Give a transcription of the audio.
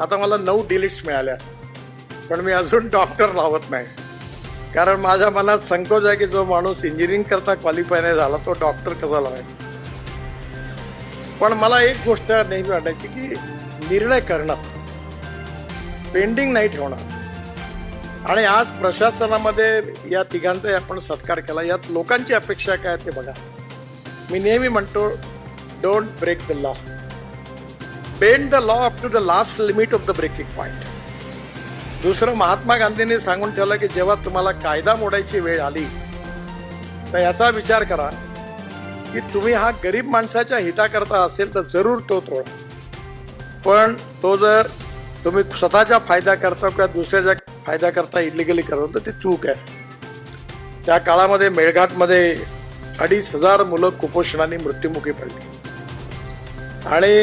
आता मला नऊ डिलीट्स मिळाल्या. पण मी अजून डॉक्टर लावत नाही. कारण माझ्या मनात संकोच आहे की जो माणूस इंजिनिअरिंग करता क्वालिफाय नाही झाला तो डॉक्टर कसा लावायचा पण मला एक गोष्ट नेहमी वाटायची की निर्णय करणं पेंडिंग नाही ठेवणं. आणि आज प्रशासनामध्ये या तिघांचा आपण सत्कार केला. यात लोकांची अपेक्षा काय ते बघा. मी नेहमी म्हणतो don't break the law bend the law up to the last limit of the breaking point दुसरं महात्मा गांधींनी सांगून ठेवलं की जेव्हा तुम्हाला कायदा मोडायची वेळ आली तर याचा विचार करा की तुम्ही हा गरीब माणसाच्या हिताकरता असेल तर जरूर तो तोडा पण तो जर तुम्ही स्वतःच्या फायदा करता किंवा दुसऱ्याच्या फायदा करता इलिगली करता तर ती चूक आहे. त्या काळामध्ये मेळघाटमध्ये अडीच हजार मुलं कुपोषणाने मृत्युमुखी पडली. आणि